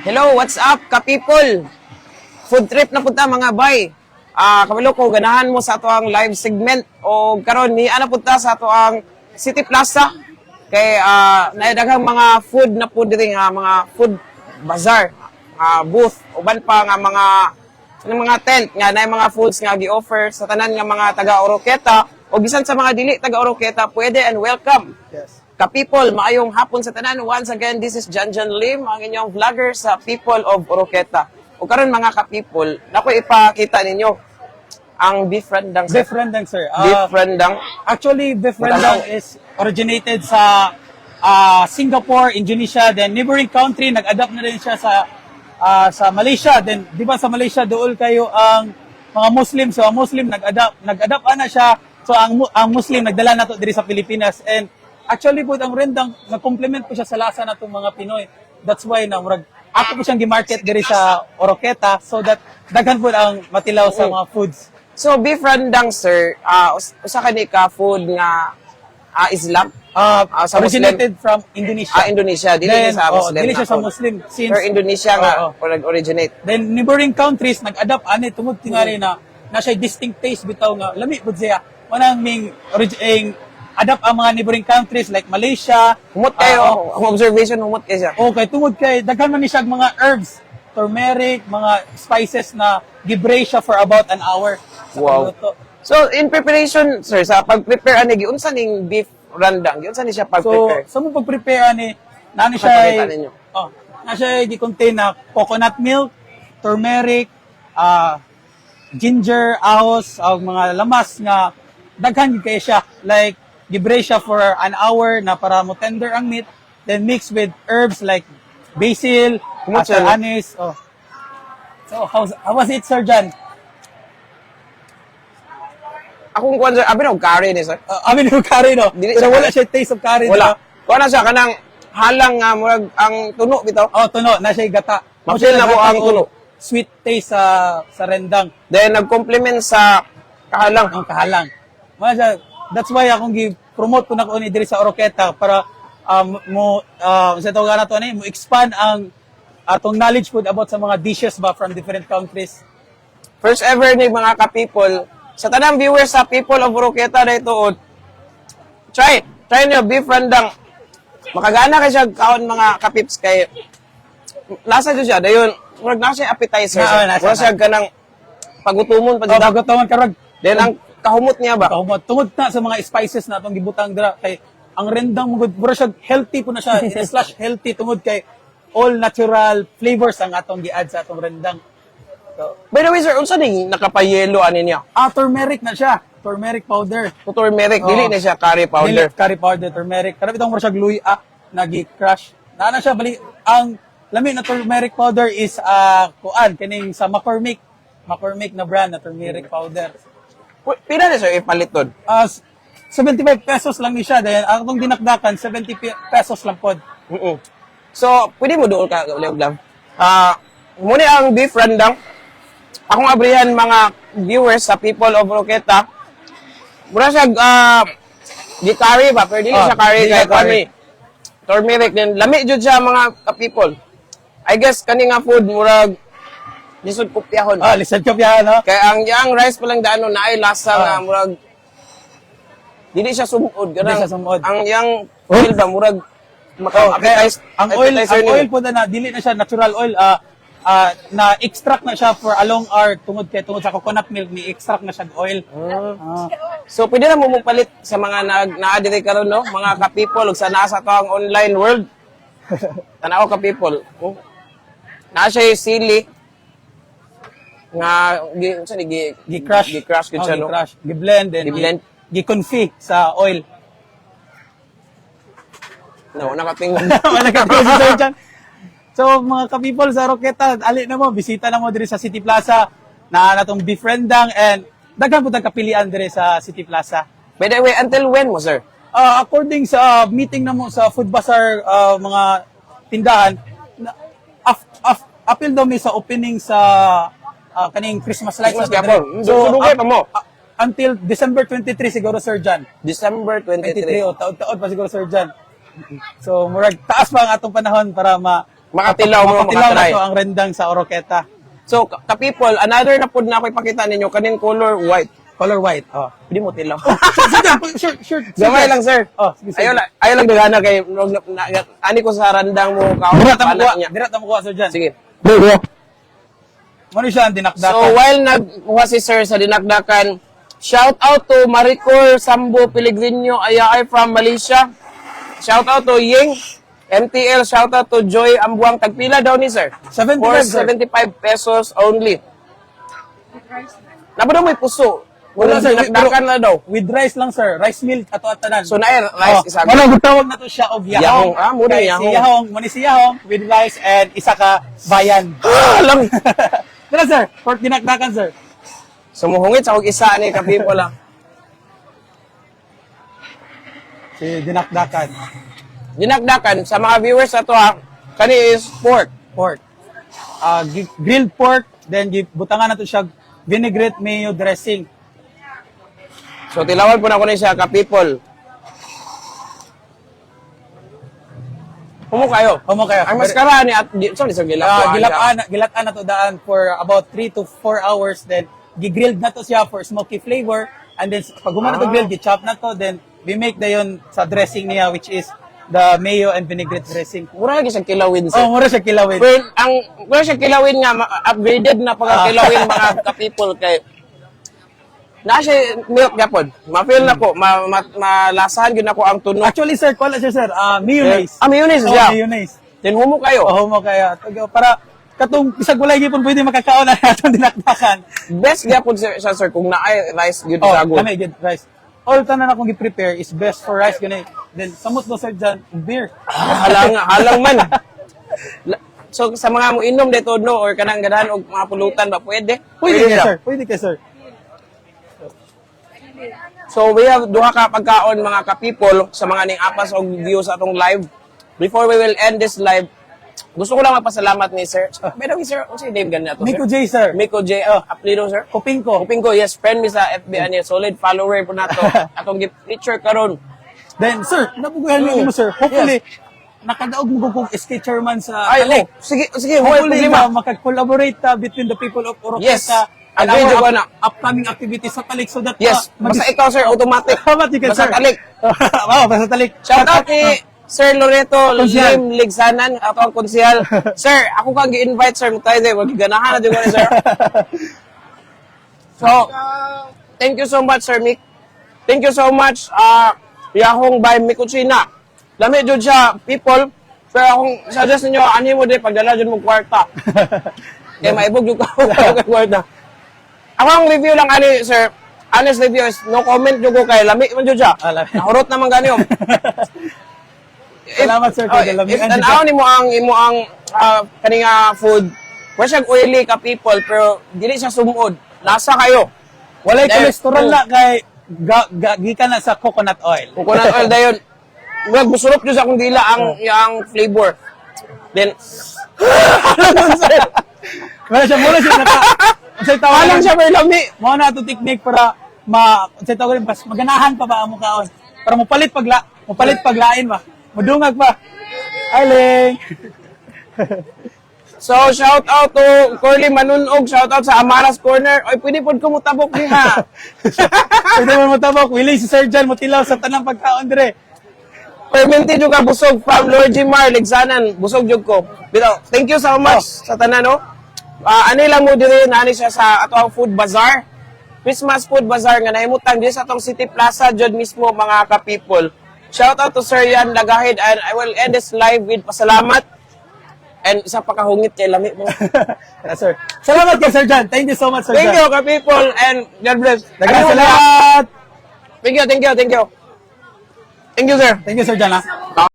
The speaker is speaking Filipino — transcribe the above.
Hello, what's up, ka-people? Food trip na punta mga bay. Ah, kabalo ko ganahan mo sa ato ang live segment o karon ni ana punta sa ato ang City Plaza kay naidaghang mga food na food diri nga mga food bazaar, nga booth uban pa nga mga ng mga tent nga na mga foods nga gi-offer sa tanan nga mga taga Oroqueta o bisan sa mga dili taga Oroqueta pwede and welcome. Yes. Ka-people, maayong hapon sa tanan. Once again, this is Jan Jan Lim, ang inyong vlogger sa People of Oroqueta. O karon mga ka-people, nako ipakita ninyo ang beef rendang. Beef rendang, sir. beef Uh, rendang. actually, beef rendang is originated sa uh, Singapore, Indonesia, then neighboring country, nag-adapt na rin siya sa uh, sa Malaysia. Then, di ba sa Malaysia, doon kayo ang mga Muslim. So, ang Muslim nag-adapt, nag-adapt ana siya. So, ang, mu- ang Muslim nagdala na to diri sa Pilipinas. And actually po, ang rendang, nag-complement po siya sa lasa na itong mga Pinoy. That's why na murag ako po siyang gi-market diri sa Oroqueta so that daghan po ang matilaw sa mga foods. So, beef rendang, sir, us- usa ka ni ka food nga ah, Islam. Uh, Ah, sa originated from Indonesia. Ah, Indonesia. Dili Then, sa oh, Muslim. dili siya na sa food. Muslim. Since, Pero Indonesia nga, Oo. o nag-originate. then, neighboring countries, nag-adapt, ani, tungod tingali na, na siya distinct taste bitaw nga, lami po siya. Manang ming, orig- adapt ang mga neighboring countries like Malaysia. Humot kayo, ah, oh, ang observation, humot kayo siya. okay, tungod kay, daghan man ni siya mga herbs, turmeric, mga spices na gibre siya for about an hour. sa Wow. pagluto. So, in preparation, sir, sa pag-prepare, ano, giunsa ning beef rendang? Giunsa ni siya So, pag-prepare? sa mo pag-prepare ani, nani siya. Oh, na siya gi-contain na coconut milk, turmeric, ah ginger, ahos, ang mga lamas nga daghan kay siya. Like gibre siya for an hour na para mo tender ang meat, then mix with herbs like basil, atar anise. Oh. So, how's, how was it, Sir John? Akong kuwan, sir, abi na, curry ni, sir. Uh, mean, yung curry, no? Dili Pero wala siya taste of curry. Wala. Kuha na siya, kanang halang nga, murag, ang tuno, bitaw. Oh, tuno, na siya gata. Mapil na po ang o tuno. Sweet taste sa sa rendang, Then, nag-complement sa kahalang. ang kahalang. Mga siya, that's why akong gi-promote ko na ko ni diri sa Oroqueta para um, mo uh, sa tawag na to ani mo expand ang atong knowledge po about sa mga dishes ba from different countries. First ever ni mga ka-people, sa tanang viewers sa People of Roqueta na ito, try, try nyo, beef rendang. Makagana kayo siya kaon mga kapips kay lasa dyan siya, dayon, murag na siya appetizer. Nasa- Murag siya ganang pagutumon pa Oh, dyan. bago tawon karag Then, ang kahumot niya ba? kahumot tungod na sa mga spices na atong gibutang dira kay ang rendang mugod bura siya healthy po na siya slash healthy tungod kay all natural flavors ang atong gi-add sa atong rendang. So, By the way, sir, unsa ning nakapayelo ani niya? ah, turmeric na siya. Turmeric powder. Turmeric, dili Oo. na siya curry powder. Dili, curry powder, turmeric. Karami itong mura siya gluy, ah, nagi-crush. Naana siya, bali, ang lami na turmeric powder is, ah, kuan, kining sa McCormick. McCormick na brand na turmeric powder. Pila na sir ipalit doon? Ah, s- 75 pesos lang ni siya. Dahil ang itong dinakdakan, 70 pe- pesos lang pod. mm So, pwede mo doon ka, Leo Glam. Ah, muna ang beef rendang. Akong abrihan mga viewers sa People of Roqueta. Mura siya, ah, di curry ba? Pero dili Ah, siya curry di kay siya curry. kami. Turmeric din. Lami jud siya mga ka-people. I guess kani nga food murag lisod kopyahon. Ah, listen ko piya, no? Kaya ang yang rice pa lang daano na ay lasa Ah. nga murag dili siya sumud ganang siya sumud. ang yang Oh? oil ba murag Oh, maka-appetize kaya ang oil, ang oil po na, dili na siya natural oil, ah, ah, na extract na siya for a long hour tungod kay tungod sa coconut milk ni extract na siya oil. Ah. So pwede na mo palit sa mga nag naa-dire karon no, mga ka-people ug sa nasa to ang online world. Tanaw ka-people. Oh. Naa siya yung sili nga gi unsa ni gi gi-crush. gi-crush gid Oh, siya no. gi-crush. Gi-blend and Gi-blend. gi-confit sa oil. No, nakatingin. Wala ka kasi sir dyan. So, mga ka-people sa Roqueta, ali na mo, bisita na mo diri sa City Plaza na natong beef rendang and daghan po tag kapilian diri sa City Plaza. By the way, until when mo sir? Ah, according sa meeting na mo sa Food Bazaar ah, mga tindahan, na, af, af, apil daw mi sa opening sa ah, kaning Christmas lights. Christmas na gapon. So, sudugay ah, pa mo. ah, until December 23 siguro Sir John. December 23 23. o taon-taon pa siguro Sir John. So, murag taas pa ang atong panahon para ma makatilaw mo Mapatilaw na to ang rendang sa Oroqueta. So, ka, ka people, another na po na ako ipakita ninyo, kaning color white. Color white. Oh. Hindi mo tilaw. sure, sure, sure. Gamay lang, sir. Oh, sige, sige. Ayaw lang, ayaw lang nagana kay, ani ko sa randang mo, kao, Dira ta mo kuha. Dira ta mo kuha sir dyan. Sige. Mano siya ang dinakdakan. So, while nagkuha si sir sa dinakdakan, shout out to Maricor Sambo Pellegrino Ayay from Malaysia. Shout out to Ying. MTL, shout out to Joy Ambuang. Tagpila daw ni sir. 75, For sir. 75 pesos only. Napa daw may puso. Wala, sir. dinakdakan na daw. With rice lang sir. Rice milk ato atanan. So, na rice, isa Wala gutawag na to siya og Yahong. yahong. Ah, muna yahong. Si yahong, muni si yahong with rice and isa ka bayan. Ah, lang. Dira sir, pork dinakdakan sir. Sumuhungit sa isa ni ka people lang. Si dinakdakan. Dinakdakan, sa mga viewers na to ha, kani is pork. Pork. Ah, gi- grilled pork, then butangan na to siya vinaigrette mayo dressing. So, tilawan po na ko ni siya ka people. Humo kayo. Humo kayo. Ang maskara ni at sorry sir gilap. Ah, gilataan, gilataan na to daan for about 3 to 4 hours then gigrilled na to siya for smoky flavor and then pag humana to Ah. grill gi-chop na to then we make dayon sa dressing niya which is the mayo and vinaigrette dressing. Mura lagi siya kilawin sir. Oh, mura siya kilawin. Well, ang mura siya kilawin nga upgraded na pag kilawin mga ka people kay na siya milk gapon. Ma-feel na ko, ma, ma, malasahan gyud ako ang tunog. Actually sir, wala siya sir, ah mayonnaise. Ah, mayonnaise Oh, siya. mayonnaise. Then humo kayo. Oh, mo kaya Taga- para katong bisag walay gipon pwede makakaon na atong dinakdakan. Best gyapon siya, siya sir kung naay rice gyud Oh, sa good. kami good rice. All tanan akong gi-prepare is best for rice gani. Then samot mo sir dyan, beer. Ah, halang halang man. So sa mga mo inom dito no or kanang ganahan og mga pulutan ba pwede? Pwede ka siya. sir, pwede ka sir. So we have duha ka pagkaon mga ka-people sa mga ning apas og views sa atong live. Before we will end this live, gusto ko lang magpasalamat ni Sir. The way, Sir, ano si name ganyan to, Miko Sir? J sir. Miko J. Oh, apelido, Sir? Koping ko. Hoping ko, yes, friend mi sa FB, ani, solid follower po nato. Atong gi-feature karon. Then sir, nabugahan Mm. mo sir. Hopefully nakadaog mo kung SK chairman sa Ay, Talig. oh, sige, sige, Hopefully problema. na makag-collaborate uh, between the people of Oroqueta Yes. Our Joanna. up- upcoming activities sa Talig so that Yes, uh, basta ikaw, Sir, automatic. Ka, Basta sir. talik. wow, basta talik. Shout out kay Sir Loreto. Lim Ligsanan, ato ang konsihal. sir, ako kang gi-invite, Sir, mo tayo din. Wag ganahan na din ko Sir. So, thank you so much, Sir Mick. Thank you so much, uh, Yahong by Mikuchina. Lami jud siya, people. Pero akong suggest ninyo, ani mo din, pagdala dyan mong kwarta. Kaya maibog yung kwarta. Ako ang review lang, ani, sir, honest review is, no comment yung ko kay lami man siya. Ah, lami. Nahurot naman gani yun. Salamat, sir, Oh, kay lami. If tanaw ni mo ang imo ang ah, kaninga food, wa siya oily ka people pero dili siya sumod. Lasa kayo. Walay cholesterol na kay ga, ga, gikan na sa coconut oil. Coconut oil dayon. Wag musurop jud sa akong dila ang yang flavor. Then Wala siya, wala siya naka. Unsay tawag Walang siya may lami. Mo na to technique para ma unsay tawag pas maganahan pa ba ang mukaon. Para mo palit pagla, mo palit paglain ba. Mudungag pa. Ailing. So shout out to Corley Manunog, shout out sa Amaras Corner. Oy, pwede pod ko mutabok diha. Pwede mo matabok, willing si Sir Jan mo tilaw sa tanang pagkaon dire. Permente jud ka busog from Lord Jimar Ligsanan. Busog jud ko. Bitaw, thank you so much sa tanan no. Ah, ani lang mo diri nani siya sa ato ang food bazaar. Christmas food bazaar nga nahimutan diri sa atong City Plaza jud mismo mga ka-people. Shout out to Sir Yan Lagahid and I will end this live with pasalamat and isa pa kahungit kay lami mo. yes, sir. Salamat kay Sir Jan. Thank you so much Sir Thank Jan. you ka-people and God bless. Daghang Ano mo, salamat. Thank you, thank you, thank you. Thank you, sir. Thank you Sir Jan ha.